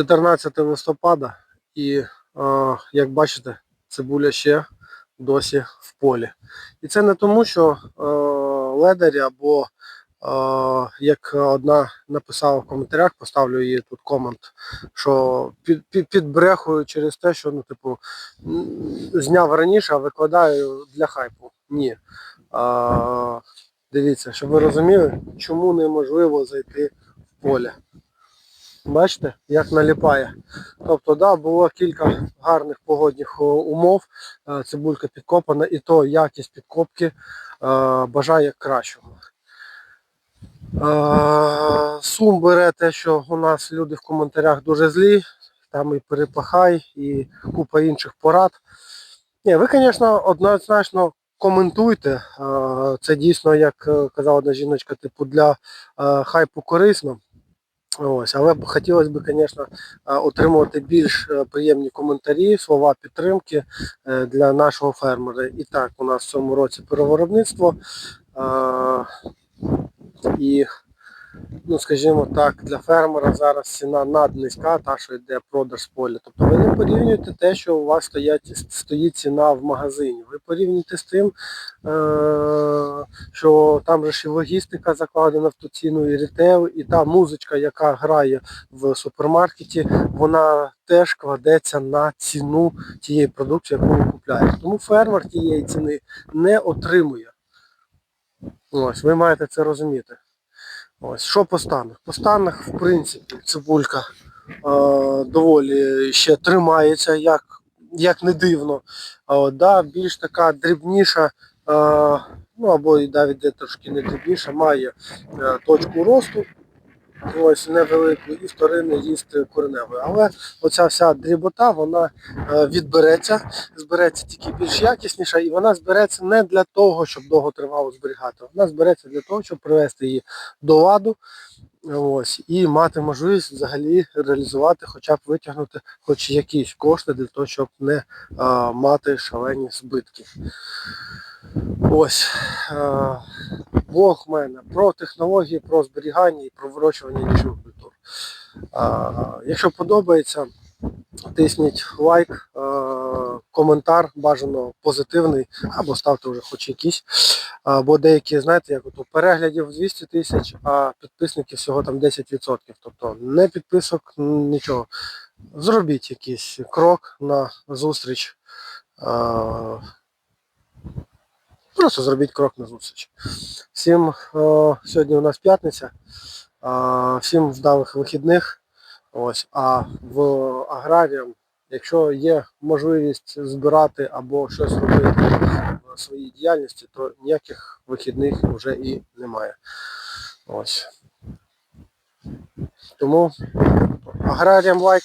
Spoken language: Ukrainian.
14 листопада і, е, як бачите, цибуля ще досі в полі. І це не тому, що е, ледарі або, е, як одна написала в коментарях, поставлю її тут комент, що під, під, підбрехую через те, що ну, типу, зняв раніше, а викладаю для хайпу. Ні. Дивіться, щоб ви розуміли, чому неможливо зайти в поле. Бачите, як наліпає. Тобто, да, було кілька гарних погодних умов. Е, Цибулька підкопана, і то якість підкопки е, бажає кращого. Е, Сум бере те, що у нас люди в коментарях дуже злі, там і перепахай, і купа інших порад. Ні, ви, звісно, однозначно коментуйте. Е, Це дійсно, як е, казала одна жіночка, типу для е, хайпу корисно. Ось, але хотілося б, звісно, отримувати більш е, приємні коментарі, слова підтримки е, для нашого фермера. І так, у нас в цьому році перевиробництво. І, ну, скажімо так, для фермера зараз ціна наднизька, та, що йде продаж з поля. Тобто ви не порівнюєте те, що у вас стоять, стоїть ціна в магазині. Ви порівнюєте з тим, е, що там же ж і логістика закладена в ту ціну, і рітейл, і та музичка, яка грає в супермаркеті, вона теж кладеться на ціну тієї продукції, яку ви купляєте. Тому фермер тієї ціни не отримує. Ось, ви маєте це розуміти. Ось, що по станах? По станах, в принципі, цибулька е, доволі ще тримається, як, як не дивно. От, да, більш така дрібніша, е, ну або і навіть де трошки не дрібніша, має е, точку росту. Ось невелику і вторинний ріст кореневої. Але оця вся дрібота, вона е, відбереться, збереться тільки більш якісніша, і вона збереться не для того, щоб довготривало зберігати. Вона збереться для того, щоб привести її до ладу. Ось, і мати можливість взагалі реалізувати, хоча б витягнути хоч якісь кошти для того, щоб не а, мати шалені збитки. Ось. А, блог в мене про технології, про зберігання і про вирощування нічого культур. А, якщо подобається, тисніть лайк, коментар, бажано позитивний, або ставте вже хоч якийсь. А, Бо деякі, знаєте, як ото переглядів 200 тисяч, а підписників всього там 10%. Тобто не підписок, нічого. Зробіть якийсь крок на зустріч. Просто зробіть крок на зустріч. Всім е, сьогодні у нас п'ятниця. Всім вдалих вихідних. Ось, а в аграріям, якщо є можливість збирати або щось робити в своїй діяльності, то ніяких вихідних вже і немає. Ось. Тому аграріям лайк.